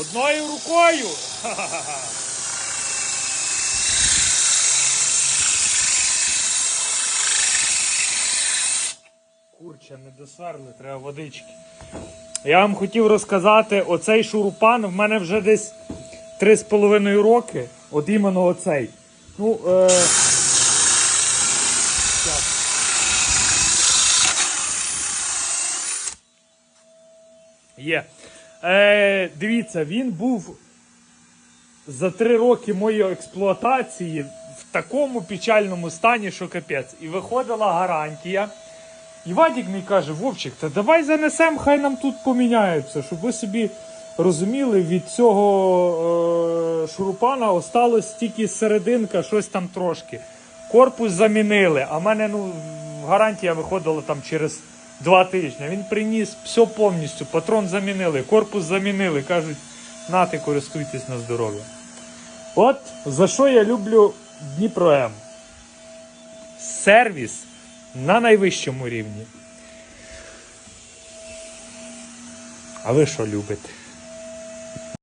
Одною рукою. Ха-ха-ха. Курча, не досверли, треба водички. Я вам хотів розказати, оцей шурупан в мене вже десь 3,5 роки. От іменно оцей. Ну, е... Є. Е, дивіться, він був за три роки моєї експлуатації в такому печальному стані, що капець. І виходила гарантія. І Вадік мені каже, Вовчик, та давай занесемо, хай нам тут поміняються, щоб ви собі розуміли, від цього е, шурупана осталось тільки серединка, щось там трошки. Корпус замінили, а в мене ну, гарантія виходила там через два тижні. Він приніс все повністю, патрон замінили, корпус замінили. Кажуть, нати, користуйтесь на здоров'я. От за що я люблю Дніпро М. Сервіс на найвищому рівні. А ви що любите?